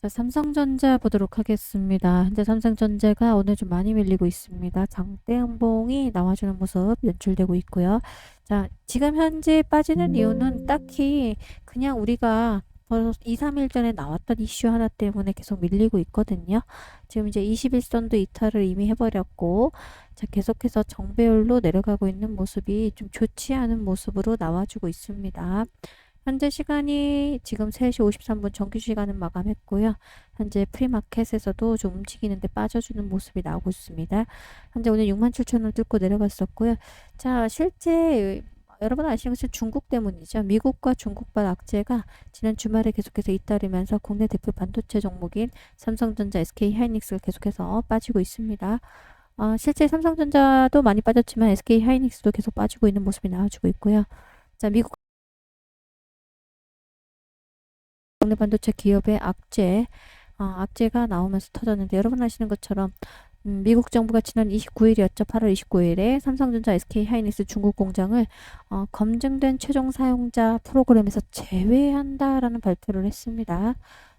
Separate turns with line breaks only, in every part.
자, 삼성전자 보도록 하겠습니다. 현재 삼성전자가 오늘 좀 많이 밀리고 있습니다. 장대 양봉이 나와주는 모습 연출되고 있고요. 자, 지금 현재 빠지는 이유는 딱히 그냥 우리가 벌써 2, 3일 전에 나왔던 이슈 하나 때문에 계속 밀리고 있거든요. 지금 이제 21선도 이탈을 이미 해버렸고, 자, 계속해서 정배율로 내려가고 있는 모습이 좀 좋지 않은 모습으로 나와주고 있습니다. 현재 시간이 지금 3시 53분 정규 시간은 마감했고요. 현재 프리마켓에서도 좀 움직이는데 빠져주는 모습이 나오고 있습니다. 현재 오늘 67,000원 뚫고 내려갔었고요. 자, 실제 여러분 아시는 것처럼 중국 때문이죠. 미국과 중국발 악재가 지난 주말에 계속해서 잇따르면서 국내 대표 반도체 종목인 삼성전자, SK 하이닉스가 계속해서 빠지고 있습니다. 아, 실제 삼성전자도 많이 빠졌지만 SK 하이닉스도 계속 빠지고 있는 모습이 나와주고 있고요. 자, 미국 국내 반도체 기업의 악재, 어, 악재가 나오면서 터졌는데 여러분 아시는 것처럼 음, 미국 정부가 지난 29일이었죠. 8월 29일에 삼성전자, SK 하이닉스 중국 공장을 어, 검증된 최종 사용자 프로그램에서 제외한다라는 발표를 했습니다.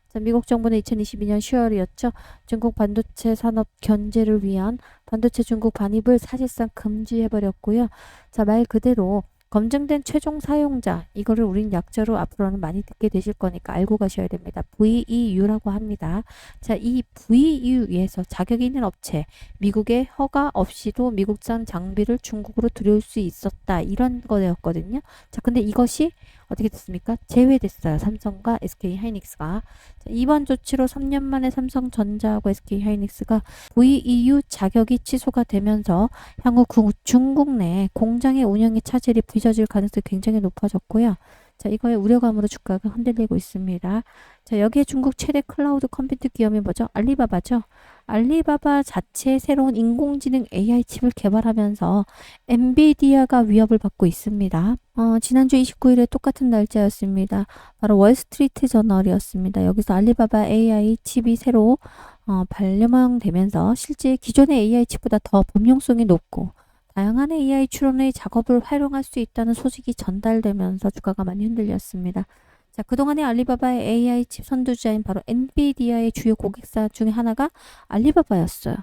자, 미국 정부는 2022년 10월이었죠. 중국 반도체 산업 견제를 위한 반도체 중국 반입을 사실상 금지해버렸고요. 자, 말 그대로 검증된 최종 사용자 이거를 우린 약자로 앞으로는 많이 듣게 되실 거니까 알고 가셔야 됩니다. VEU라고 합니다. 자, 이 VEU에서 자격 있는 업체 미국의 허가 없이도 미국산 장비를 중국으로 들여올 수 있었다 이런 거였거든요. 자, 근데 이것이 어떻게 됐습니까? 제외됐어요. 삼성과 SK 하이닉스가 자, 이번 조치로 3년 만에 삼성전자하고 SK 하이닉스가 VEU 자격이 취소가 되면서 향후 구- 중국 내 공장의 운영의 차질이 빚어질 가능성이 굉장히 높아졌고요. 자, 이거에 우려감으로 주가가 흔들리고 있습니다. 자, 여기에 중국 최대 클라우드 컴퓨터 기업이 뭐죠? 알리바바죠. 알리바바 자체 새로운 인공지능 AI 칩을 개발하면서 엔비디아가 위협을 받고 있습니다. 어, 지난주 29일에 똑같은 날짜였습니다. 바로 월스트리트 저널이었습니다. 여기서 알리바바 AI 칩이 새로 어, 발명되면서 실제 기존의 AI 칩보다 더 범용성이 높고 다양한 AI 추론의 작업을 활용할 수 있다는 소식이 전달되면서 주가가 많이 흔들렸습니다. 자, 그동안의 알리바바의 AI 칩 선두주자인 바로 엔비디아의 주요 고객사 중에 하나가 알리바바였어요.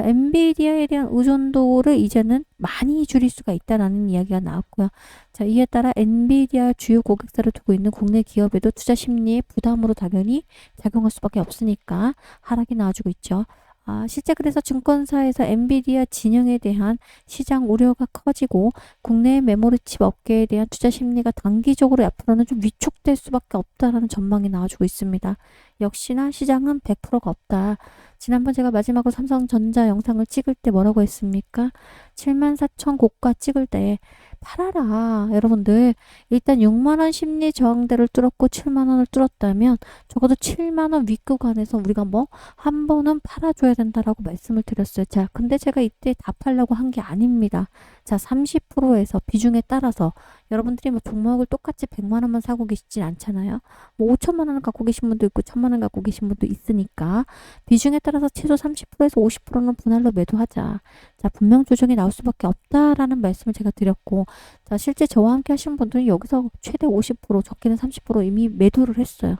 자, 엔비디아에 대한 의존도를 이제는 많이 줄일 수가 있다라는 이야기가 나왔고요. 자, 이에 따라 엔비디아 주요 고객사를 두고 있는 국내 기업에도 투자 심리의 부담으로 당연히 작용할 수밖에 없으니까 하락이 나와주고 있죠. 아, 실제 그래서 증권사에서 엔비디아 진영에 대한 시장 우려가 커지고 국내 메모리칩 업계에 대한 투자 심리가 단기적으로 앞으로는 좀 위축될 수밖에 없다라는 전망이 나와주고 있습니다. 역시나 시장은 100%가 없다. 지난번 제가 마지막으로 삼성전자 영상을 찍을 때 뭐라고 했습니까? 74,000 고가 찍을 때 팔아라. 여러분들 일단 6만원 심리 저항대를 뚫었고 7만원을 뚫었다면 적어도 7만원 윗구간에서 우리가 뭐 한 번은 팔아줘야 된다라고 말씀을 드렸어요. 자, 근데 제가 이때 다 팔려고 한 게 아닙니다. 자, 30%에서 비중에 따라서 여러분들이 뭐 종목을 똑같이 100만 원만 사고 계시진 않잖아요. 뭐 5천만 원을 갖고 계신 분도 있고 1천만 원 갖고 계신 분도 있으니까 비중에 따라서 최소 30%에서 50%는 분할로 매도하자. 자, 분명 조정이 나올 수밖에 없다라는 말씀을 제가 드렸고 자, 실제 저와 함께 하신 분들은 여기서 최대 50% 적게는 30% 이미 매도를 했어요.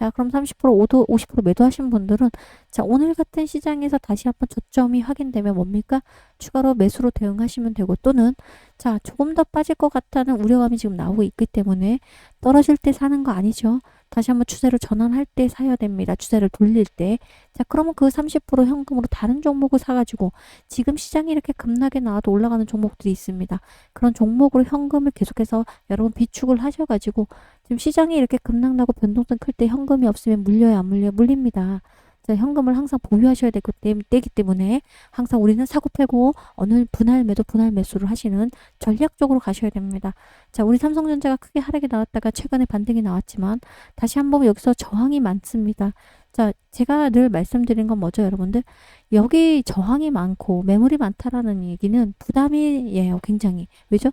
자, 그럼 30% 5도 50% 매도하신 분들은 자, 오늘 같은 시장에서 다시 한번 저점이 확인되면 뭡니까? 추가로 매수로 대응하시면 되고 또는 자, 조금 더 빠질 것 같다는 우려감이 지금 나오고 있기 때문에 떨어질 때 사는 거 아니죠. 다시 한번 추세를 전환할 때 사야 됩니다. 추세를 돌릴 때. 자, 그러면 그 30% 현금으로 다른 종목을 사가지고 지금 시장이 이렇게 급락에 나와도 올라가는 종목들이 있습니다. 그런 종목으로 현금을 계속해서 여러분 비축을 하셔가지고 지금 시장이 이렇게 급락나고 변동성 클 때 현금이 없으면 물려요, 안 물려요? 물립니다. 자, 현금을 항상 보유하셔야 되기 때- 되기 때문에 항상 우리는 사고 팔고 어느 분할 매도 분할 매수를 하시는 전략적으로 가셔야 됩니다. 자, 우리 삼성전자가 크게 하락이 나왔다가 최근에 반등이 나왔지만 다시 한번 여기서 저항이 많습니다. 자, 제가 늘 말씀드린 건 뭐죠, 여러분들? 여기 저항이 많고 매물이 많다라는 얘기는 부담이에요, 굉장히. 왜죠?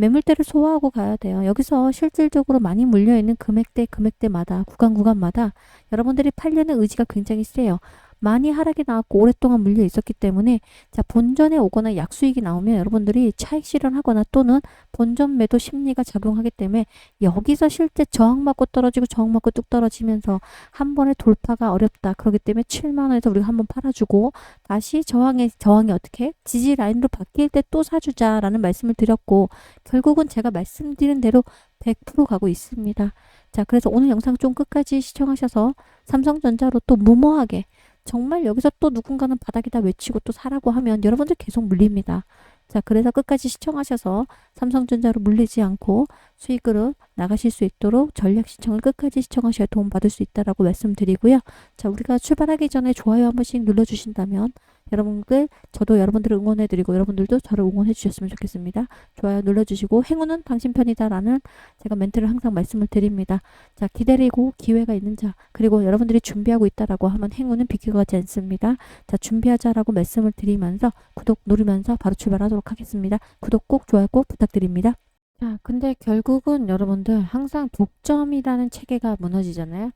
매물대를 소화하고 가야 돼요. 여기서 실질적으로 많이 물려있는 금액대, 금액대마다, 구간, 구간마다 여러분들이 팔려는 의지가 굉장히 세요. 많이 하락이 나왔고 오랫동안 물려 있었기 때문에 자 본전에 오거나 약수익이 나오면 여러분들이 차익 실현하거나 또는 본전 매도 심리가 작용하기 때문에 여기서 실제 저항 맞고 떨어지고 저항 맞고 뚝 떨어지면서 한 번에 돌파가 어렵다. 그렇기 때문에 7만 원에서 우리가 한번 팔아주고 다시 저항의 저항이 어떻게 지지 라인으로 바뀔 때 또 사주자라는 말씀을 드렸고 결국은 제가 말씀드린 대로 100% 가고 있습니다. 자, 그래서 오늘 영상 좀 끝까지 시청하셔서 삼성전자로 또 무모하게 정말 여기서 또 누군가는 바닥이다 외치고 또 사라고 하면 여러분들 계속 물립니다. 자, 그래서 끝까지 시청하셔서 삼성전자로 물리지 않고 수익으로 나가실 수 있도록 전략 시청을 끝까지 시청하셔야 도움받을 수 있다라고 말씀드리고요. 자, 우리가 출발하기 전에 좋아요 한 번씩 눌러주신다면 여러분들, 저도 여러분들을 응원해드리고 여러분들도 저를 응원해 주셨으면 좋겠습니다. 좋아요 눌러주시고 행운은 당신 편이다라는 제가 멘트를 항상 말씀을 드립니다. 자, 기다리고 기회가 있는 자, 그리고 여러분들이 준비하고 있다라고 하면 행운은 비켜가지 않습니다. 자, 준비하자라고 말씀을 드리면서 구독 누르면서 바로 출발하도록 하겠습니다. 구독 꼭 좋아요 꼭 부탁드립니다. 자, 근데 결국은 여러분들 항상 독점이라는 체계가 무너지잖아요.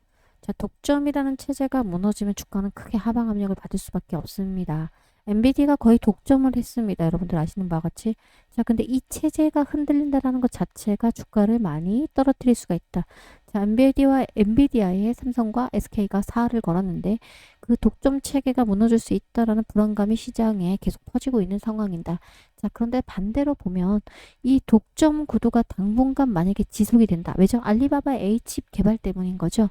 자, 독점이라는 체제가 무너지면 주가는 크게 하방 압력을 받을 수밖에 없습니다. 엔비디가 거의 독점을 했습니다. 여러분들 아시는 바와 같이. 자, 근데 이 체제가 흔들린다라는 것 자체가 주가를 많이 떨어뜨릴 수가 있다. 자, 엔비디와 엔비디아의 삼성과 SK가 사활을 걸었는데 그 독점 체계가 무너질 수 있다라는 불안감이 시장에 계속 퍼지고 있는 상황이다. 자, 그런데 반대로 보면 이 독점 구도가 당분간 만약에 지속이 된다. 왜죠? 알리바바 A칩 개발 때문인 거죠.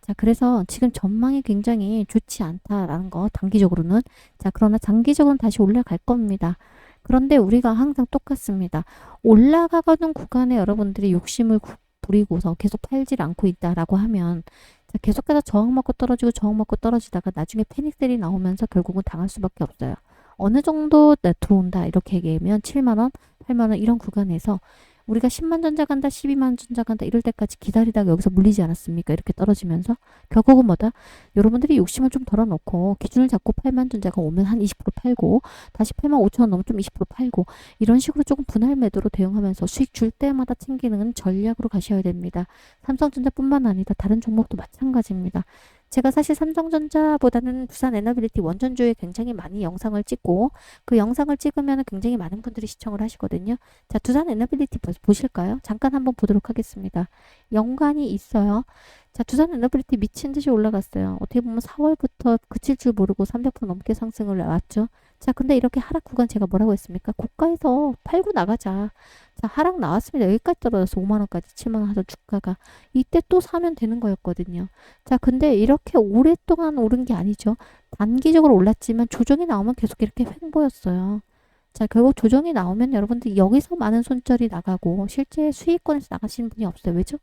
자, 그래서 지금 전망이 굉장히 좋지 않다라는 거, 단기적으로는. 자, 그러나 장기적으로는 다시 올라갈 겁니다. 그런데 우리가 항상 똑같습니다. 올라가가는 구간에 여러분들이 욕심을 구- 부리고서 계속 팔질 않고 있다라고 하면 자, 계속해서 저항 맞고 떨어지고 저항 맞고 떨어지다가 나중에 패닉셀이 나오면서 결국은 당할 수밖에 없어요. 어느 정도 네, 들어온다 이렇게 얘기하면 7만 원, 8만 원 이런 구간에서 우리가 10만 전자 간다, 12만 전자 간다 이럴 때까지 기다리다가 여기서 물리지 않았습니까? 이렇게 떨어지면서 결국은 뭐다? 여러분들이 욕심을 좀 덜어놓고 기준을 잡고 8만 전자가 오면 한 20% 팔고 다시 8만 5천 원 넘으면 좀 20% 팔고 이런 식으로 조금 분할 매도로 대응하면서 수익 줄 때마다 챙기는 전략으로 가셔야 됩니다. 삼성전자뿐만 아니라 다른 종목도 마찬가지입니다. 제가 사실 삼성전자보다는 두산 에너빌리티 원전주에 굉장히 많이 영상을 찍고 그 영상을 찍으면 굉장히 많은 분들이 시청을 하시거든요. 자, 두산 에너빌리티 보- 보실까요? 잠깐 한번 보도록 하겠습니다. 연관이 있어요. 자, 두산 에너빌리티 미친 듯이 올라갔어요. 어떻게 보면 4월부터 그칠 줄 모르고 300% 넘게 상승을 왔죠. 자, 근데 이렇게 하락 구간 제가 뭐라고 했습니까? 고가에서 팔고 나가자. 자, 하락 나왔습니다. 여기까지 떨어져서 5만 원까지 7만 원 하던 주가가 이때 또 사면 되는 거였거든요. 자, 근데 이렇게 오랫동안 오른 게 아니죠. 단기적으로 올랐지만 조정이 나오면 계속 이렇게 횡보였어요. 자, 결국 조정이 나오면 여러분들 여기서 많은 손절이 나가고 실제 수익권에서 나가시는 분이 없어요. 왜죠?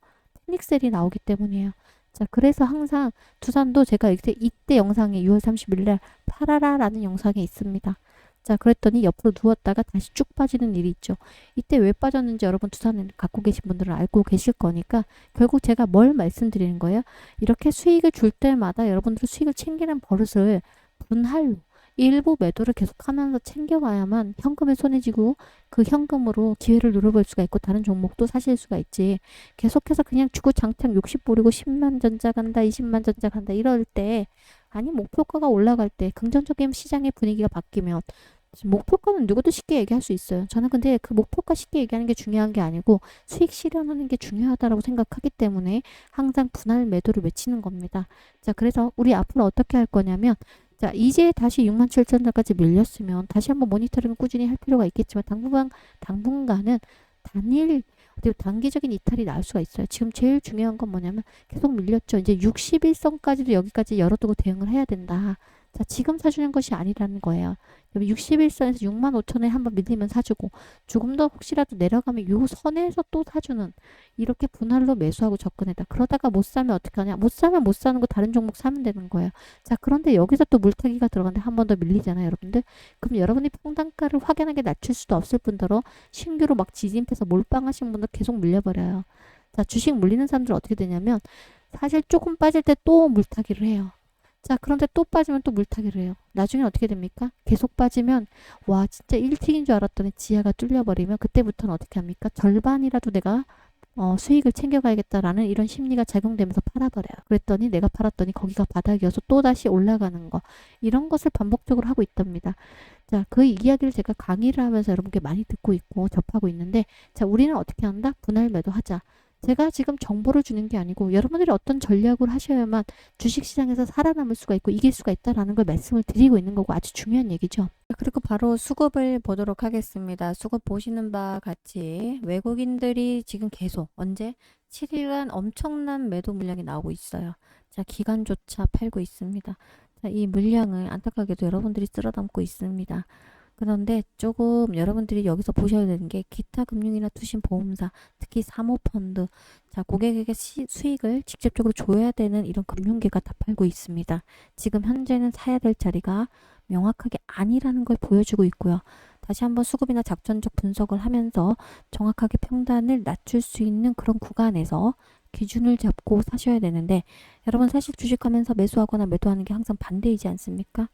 패닉셀이 나오기 때문이에요. 자, 그래서 항상 두산도 제가 이때, 이때 영상에 6월 30일 날 팔아라라는 영상이 있습니다. 자, 그랬더니 옆으로 누웠다가 다시 쭉 빠지는 일이 있죠. 이때 왜 빠졌는지 여러분 두산을 갖고 계신 분들은 알고 계실 거니까 결국 제가 뭘 말씀드리는 거예요? 이렇게 수익을 줄 때마다 여러분들 수익을 챙기는 버릇을 분할로 일부 매도를 계속하면서 챙겨가야만 현금에 손에 쥐고 그 현금으로 기회를 누려볼 수가 있고 다른 종목도 사실 수가 있지 계속해서 그냥 주구장창 60 부리고 10만 전자 간다 20만 전자 간다 이럴 때 아니 목표가가 올라갈 때 긍정적인 시장의 분위기가 바뀌면 목표가는 누구도 쉽게 얘기할 수 있어요. 저는 근데 그 목표가 쉽게 얘기하는 게 중요한 게 아니고 수익 실현하는 게 중요하다라고 생각하기 때문에 항상 분할 매도를 외치는 겁니다. 자, 그래서 우리 앞으로 어떻게 할 거냐면 자, 이제 다시 6만 7천 원까지 밀렸으면 다시 한번 모니터링 꾸준히 할 필요가 있겠지만 당분간 당분간은 단일 단기적인 이탈이 나올 수가 있어요. 지금 제일 중요한 건 뭐냐면 계속 밀렸죠. 이제 61선까지도 여기까지 열어두고 대응을 해야 된다. 자, 지금 사주는 것이 아니라는 거예요. 61선에서 6만 5천에 한번 밀리면 사주고 조금 더 혹시라도 내려가면 요 선에서 또 사주는 이렇게 분할로 매수하고 접근해다. 그러다가 못 사면 어떻게 하냐? 못 사면 못 사는 거 다른 종목 사면 되는 거예요. 자, 그런데 여기서 또 물타기가 들어가는데 한 번 더 밀리잖아요, 여러분들. 그럼 여러분이 평단가를 확연하게 낮출 수도 없을 뿐더러 신규로 막 지진해서 몰빵하신 분들 계속 물려버려요. 자, 주식 물리는 사람들 어떻게 되냐면 사실 조금 빠질 때 또 물타기를 해요. 자, 그런데 또 빠지면 또 물타기를 해요. 나중에 어떻게 됩니까? 계속 빠지면 와, 진짜 1틱인 줄 알았더니 지하가 뚫려버리면 그때부터는 어떻게 합니까? 절반이라도 내가 어, 수익을 챙겨가야겠다라는 이런 심리가 작용되면서 팔아버려요. 그랬더니 내가 팔았더니 거기가 바닥이어서 또다시 올라가는 거. 이런 것을 반복적으로 하고 있답니다. 자, 그 이야기를 제가 강의를 하면서 여러분께 많이 듣고 있고 접하고 있는데, 자, 우리는 어떻게 한다? 분할 매도 하자. 제가 지금 정보를 주는 게 아니고 여러분들이 어떤 전략을 하셔야만 주식시장에서 살아남을 수가 있고 이길 수가 있다라는 걸 말씀을 드리고 있는 거고 아주 중요한 얘기죠. 그리고 바로 수급을 보도록 하겠습니다. 수급 보시는 바와 같이 외국인들이 지금 계속 언제 7일간 엄청난 매도 물량이 나오고 있어요. 자, 기간조차 팔고 있습니다. 자, 이 물량을 안타깝게도 여러분들이 쓸어 담고 있습니다. 그런데 조금 여러분들이 여기서 보셔야 되는 게 기타 금융이나 투신 보험사, 특히 사모펀드, 자, 고객에게 시, 수익을 직접적으로 줘야 되는 이런 금융계가 다 팔고 있습니다. 지금 현재는 사야 될 자리가 명확하게 아니라는 걸 보여주고 있고요. 다시 한번 수급이나 작전적 분석을 하면서 정확하게 평단을 낮출 수 있는 그런 구간에서 기준을 잡고 사셔야 되는데 여러분 사실 주식하면서 매수하거나 매도하는 게 항상 반대이지 않습니까?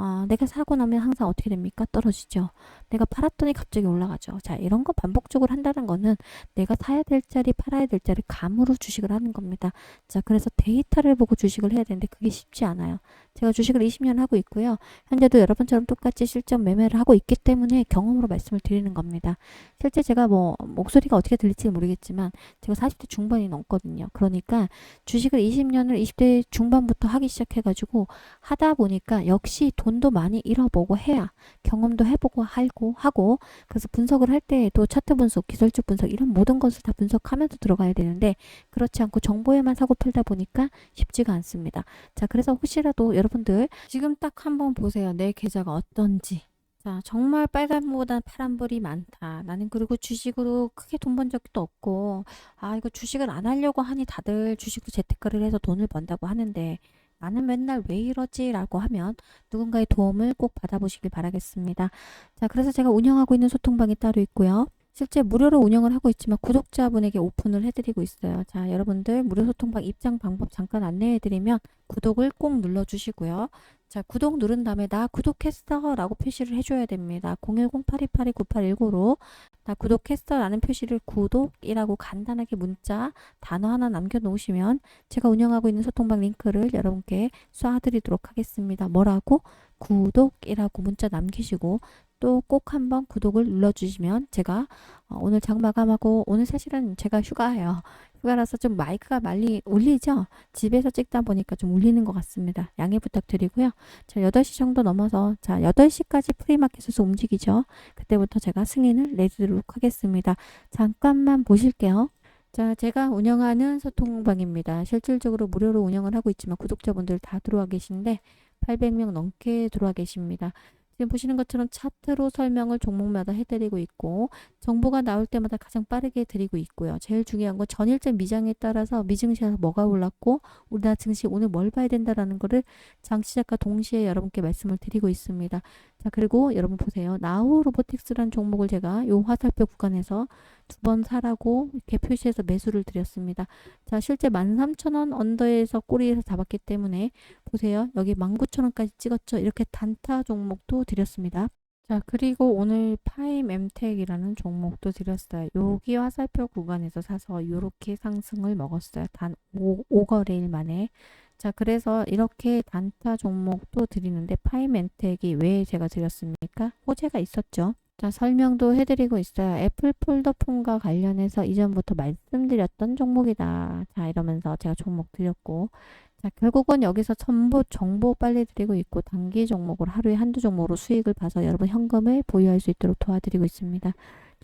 아, 내가 사고 나면 항상 어떻게 됩니까? 떨어지죠. 내가 팔았더니 갑자기 올라가죠. 자, 이런 거 반복적으로 한다는 거는 내가 사야 될 자리, 팔아야 될 자리 감으로 주식을 하는 겁니다. 자, 그래서 데이터를 보고 주식을 해야 되는데 그게 쉽지 않아요. 제가 주식을 20년 하고 있고요. 현재도 여러분처럼 똑같이 실전 매매를 하고 있기 때문에 경험으로 말씀을 드리는 겁니다. 실제 제가 뭐 목소리가 어떻게 들릴지 모르겠지만 제가 40대 중반이 넘거든요. 그러니까 주식을 20년을 20대 중반부터 하기 시작해가지고 하다 보니까 역시 돈도 많이 잃어보고 해야 경험도 해보고 하고 하고 그래서 분석을 할 때에도 차트 분석, 기술적 분석 이런 모든 것을 다 분석하면서 들어가야 되는데 그렇지 않고 정보에만 사고 팔다 보니까 쉽지가 않습니다. 자, 그래서 혹시라도 여러분 들 지금 딱 한번 보세요. 내 계좌가 어떤지. 자, 정말 빨간보다 파란불이 많다. 나는 그리고 주식으로 크게 돈 번 적도 없고, 아, 이거 주식을 안 하려고 하니 다들 주식도 재테크를 해서 돈을 번다고 하는데, 나는 맨날 왜 이러지? 라고 하면 누군가의 도움을 꼭 받아보시길 바라겠습니다. 자, 그래서 제가 운영하고 있는 소통방이 따로 있고요. 실제 무료로 운영을 하고 있지만 구독자분에게 오픈을 해드리고 있어요. 자, 여러분들 무료 소통방 입장 방법 잠깐 안내해드리면 구독을 꼭 눌러주시고요. 자, 구독 누른 다음에 나 구독했어 라고 표시를 해줘야 됩니다. 010-8282-9819로 나 구독했어 라는 표시를 구독이라고 간단하게 문자 단어 하나 남겨놓으시면 제가 운영하고 있는 소통방 링크를 여러분께 쏴드리도록 하겠습니다. 뭐라고? 구독이라고 문자 남기시고 또 꼭 한번 구독을 눌러주시면 제가 어, 오늘 장 마감하고 오늘 사실은 제가 휴가예요. 휴가라서 좀 마이크가 많이 울리죠? 집에서 찍다 보니까 좀 울리는 것 같습니다. 양해 부탁드리고요. 자, 8시 정도 넘어서 자, 8시까지 프리마켓에서 움직이죠. 그때부터 제가 승인을 내드리도록 하겠습니다. 잠깐만 보실게요. 자, 제가 운영하는 소통방입니다. 실질적으로 무료로 운영을 하고 있지만 구독자분들 다 들어와 계신데 800명 넘게 들어와 계십니다. 지금 보시는 것처럼 차트로 설명을 종목마다 해드리고 있고 정보가 나올 때마다 가장 빠르게 드리고 있고요. 제일 중요한 건 전일제 미장에 따라서 미증시에서 뭐가 올랐고 우리나라 증시 오늘 뭘 봐야 된다라는 거를 장 시작과 동시에 여러분께 말씀을 드리고 있습니다. 자 그리고 여러분 보세요. 나우 로보틱스라는 종목을 제가 요 화살표 구간에서 두 번 사라고 이렇게 표시해서 매수를 드렸습니다. 자 실제 13,000원 언더에서 꼬리에서 잡았기 때문에 보세요. 여기 19,000원까지 찍었죠. 이렇게 단타 종목도 드렸습니다. 자, 그리고 오늘 파임 엠텍이라는 종목도 드렸어요. 여기 화살표 구간에서 사서 이렇게 상승을 먹었어요. 단 5, 5거래일 만에. 자, 그래서 이렇게 단타 종목도 드리는데 파임 엠텍이 왜 제가 드렸습니까? 호재가 있었죠. 자, 설명도 해드리고 있어요. 애플 폴더폰과 관련해서 이전부터 말씀드렸던 종목이다. 자, 이러면서 제가 종목 드렸고, 자, 결국은 여기서 전부 정보 빨리 드리고 있고 단기 종목으로 하루에 한두 종목으로 수익을 봐서 여러분 현금을 보유할 수 있도록 도와드리고 있습니다.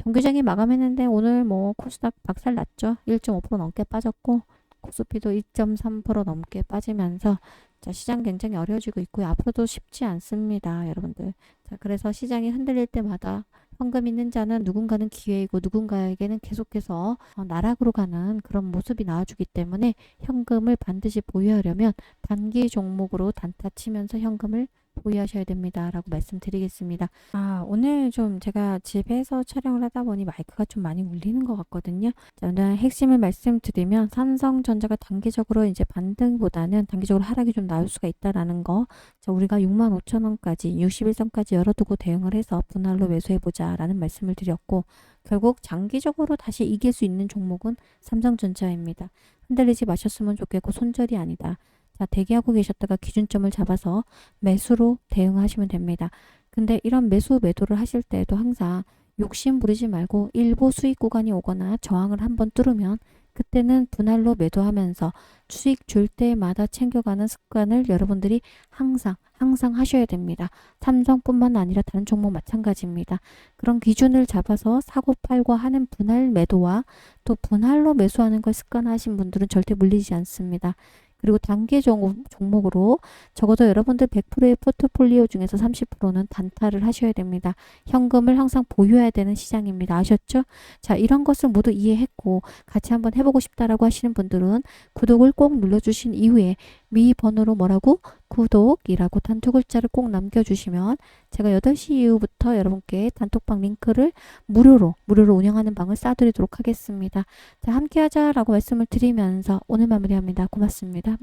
정규장이 마감했는데 오늘 뭐 코스닥 박살 났죠. 1.5% 넘게 빠졌고 코스피도 2.3% 넘게 빠지면서 자, 시장 굉장히 어려워지고 있고요. 앞으로도 쉽지 않습니다, 여러분들. 자, 그래서 시장이 흔들릴 때마다 현금 있는 자는 누군가는 기회이고 누군가에게는 계속해서 어, 나락으로 가는 그런 모습이 나와주기 때문에 현금을 반드시 보유하려면 단기 종목으로 단타 치면서 현금을 보유하셔야 됩니다. 라고 말씀드리겠습니다. 아, 오늘 좀 제가 집에서 촬영을 하다 보니 마이크가 좀 많이 울리는 것 같거든요. 자, 오늘 핵심을 말씀드리면 삼성전자가 단기적으로 이제 반등보다는 단기적으로 하락이 좀 나올 수가 있다라는 거. 자, 우리가 6만 5천 원까지 61선까지 열어두고 대응을 해서 분할로 매수해보자 라는 말씀을 드렸고 결국 장기적으로 다시 이길 수 있는 종목은 삼성전자입니다. 흔들리지 마셨으면 좋겠고 손절이 아니다. 자, 대기하고 계셨다가 기준점을 잡아서 매수로 대응하시면 됩니다. 근데 이런 매수 매도를 하실 때에도 항상 욕심 부리지 말고 일부 수익 구간이 오거나 저항을 한번 뚫으면 그때는 분할로 매도하면서 수익 줄 때마다 챙겨가는 습관을 여러분들이 항상 항상 하셔야 됩니다. 삼성뿐만 아니라 다른 종목 마찬가지입니다. 그런 기준을 잡아서 사고 팔고 하는 분할 매도와 또 분할로 매수하는 걸 습관하신 분들은 절대 물리지 않습니다. 그리고 종- 종목으로 적어도 여러분들 100%의 포트폴리오 중에서 30%는 단타를 하셔야 됩니다. 현금을 항상 보유해야 되는 시장입니다. 아셨죠? 자, 이런 것을 모두 이해했고 같이 한번 해보고 싶다라고 하시는 분들은 구독을 꼭 눌러주신 이후에 미 번호로 뭐라고? 구독이라고 단 두 글자를 꼭 남겨주시면 제가 8시 이후부터 여러분께 단톡방 링크를 무료로 무료로 운영하는 방을 쏴드리도록 하겠습니다. 자, 함께 하자라고 말씀을 드리면서 오늘 마무리합니다. 고맙습니다.